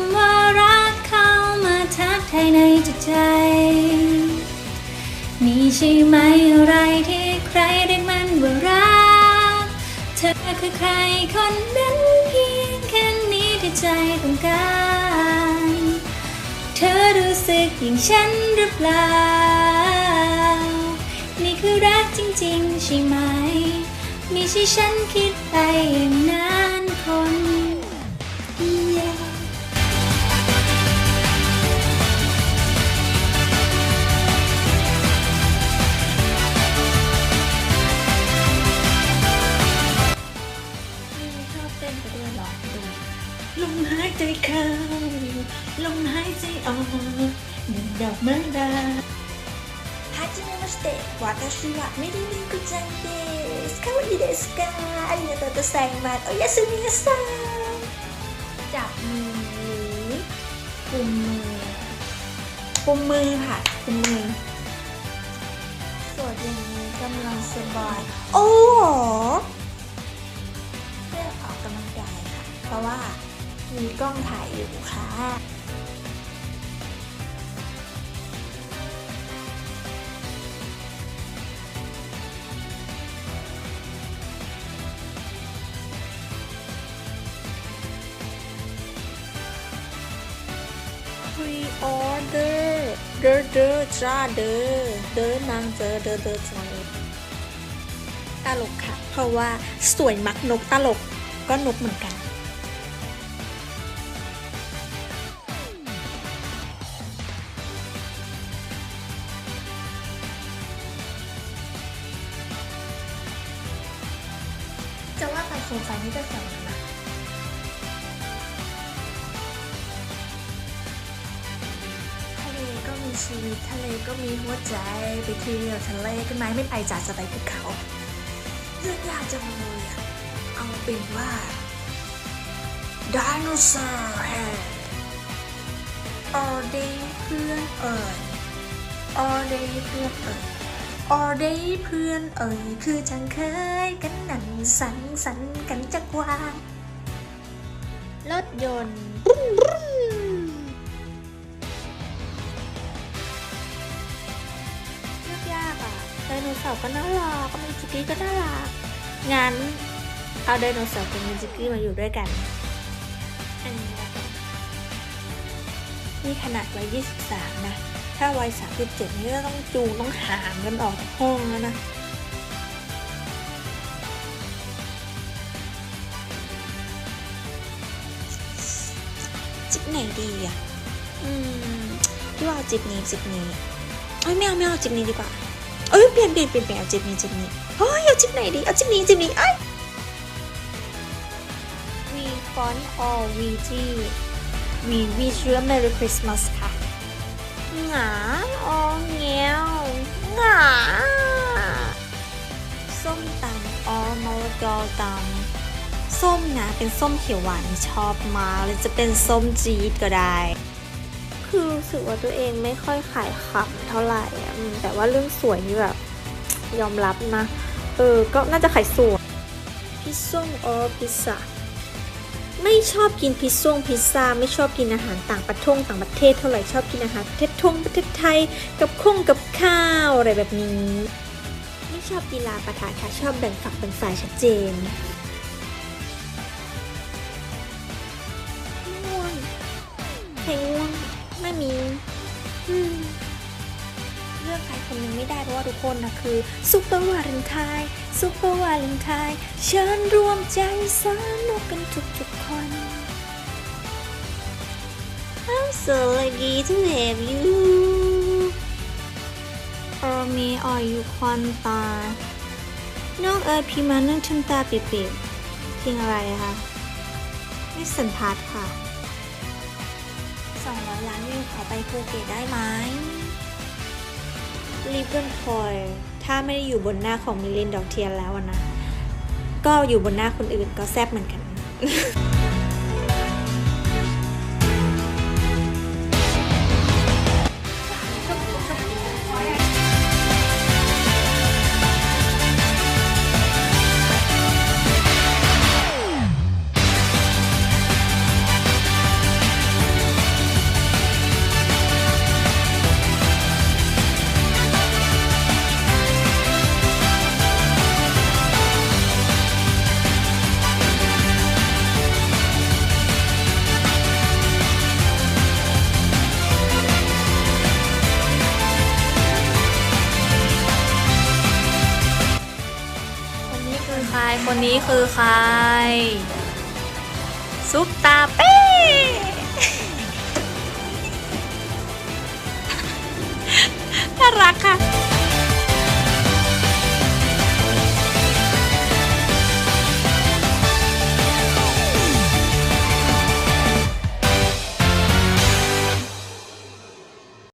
ำว่ารักเข้ามาทักทายในจิตใจ นี่ใช่ไหมอะไรที่ใครเรียกมันว่ารัก เธอคือใครคนนั้นเพียงแค่นี้ที่ใจต้องการ เธอรู้สึกอย่างฉันหรือเปล่า นี่คือรักจริงๆใช่ไหมมีใช่ฉันคิดไปอย่างนั้น ดอกไม้ดา はじめまして、私はミリリンクちゃんです。かわいいですかありがとうございます。おやすみなさい。 จับมือหรือกุมมือ กุมมือค่ะกุมมือ สวดอย่างนี้กำลังสบาย โอ้โหเพื่อออกกำลังกายค่ะ เพราะว่ามีกล้องถ่ายอยู่ค่ะ เดอเดอจ้าเดอเดอนางเจอเดอเดอจ้าตลกค่ะ เพราะว่าสวยมักนกตลกก็นกเหมือนกันจะว่าไปโคมไฟนี่ก็สวย ชีวิตทะเลก็มีหัวใจไปเที่ยวทะเลกันไหมไม่ไปจ่าจะไปภูเขาเลือกยากจังเลยอะเอาเป็นว่าไดโนเสาร์แฮออเดย์เพื่อนเอ่ยออเดย์เพื่อนเอ่ยออเดย์เพื่อนเอ่ยคือจังเคยกันนั่นสังสรรกันจักวางรถยนต์ ร์ก็น่ารักมิจิกี้ก็น่ารัก งั้น เอาไดโนเสาร์กับมิจิกี้มาอยู่ด้วยกัน อันนี้ละกันนี่ขนาดวัย23 นะ ถ้าวัย37 นี่ก็ต้องจูงต้องหามกันออกจากห้องแล้วนะจิบไหนดีอะ อืมพี่ว่าเอาจิบนี้จิบนี้เอ้ยไม่เอาไม่เอาจิบนี้ดีกว่า เอ้ยเปลี่ยนเปลี่ยนเปลี่ยนเปลี่ยนเอาจิบนี้จิบนี้เฮ้ยเอาจิบไหนดีเอาจิบนี้จิบนี้เอ้ย We font or VG We wish you a Merry Christmas ค่ะหงาออเงี้ยวหงาส้มตำออมะละกอตำส้มนะเป็นส้มเขียวหวานชอบมากเลยจะเป็นส้มจี๊ดก็ได้ คือรู้สึกว่าตัวเองไม่ค่อยขายขำเท่าไหร่อะอืมแต่ว่าเรื่องสวยนี่แบบยอมรับนะ เออ ก็น่าจะขายสวยพิซซ่งออพิซซ่าไม่ชอบกินพิซซ่งพิซซ่าไม่ชอบกินอาหารต่างประเทศต่างประเทศเท่าไหร่ชอบกินอาหารประเทศทงประเทศไทยกับข้งกับข้าวอะไรแบบนี้ ไม่ชอบกีฬาประทานค่ะชอบแบ่งฝักแบ่งฝ่ายชัดเจนง่วงใครง่วง ไม่มีเลือกใครคนหนึ่งไม่ได้เพราะว่าทุกคนนะคือซุปเปอร์วาเลนไทน์ซุปเปอร์วาเลนไทน์เชิญรวมใจสนุกกันทุกๆคน I'm so lucky to have you เออมีอ่อยอยู่ควันตา น้องเอ๋ยพี่มานั่งทำตาปิดๆเพลงอะไรคะนี่สันพัดค่ะ 200 ล้านวิวขอไปภูเก็ตได้ไหมลิปเปิลคอย ถ้าไม่ได้อยู่บนหน้าของมิลินดอกเทียนแล้วนะ ก็อยู่บนหน้าคนอื่นก็แซบเหมือนกัน ใครคนนี้คือใคร ซุปตาเป้น่ารักค่ะ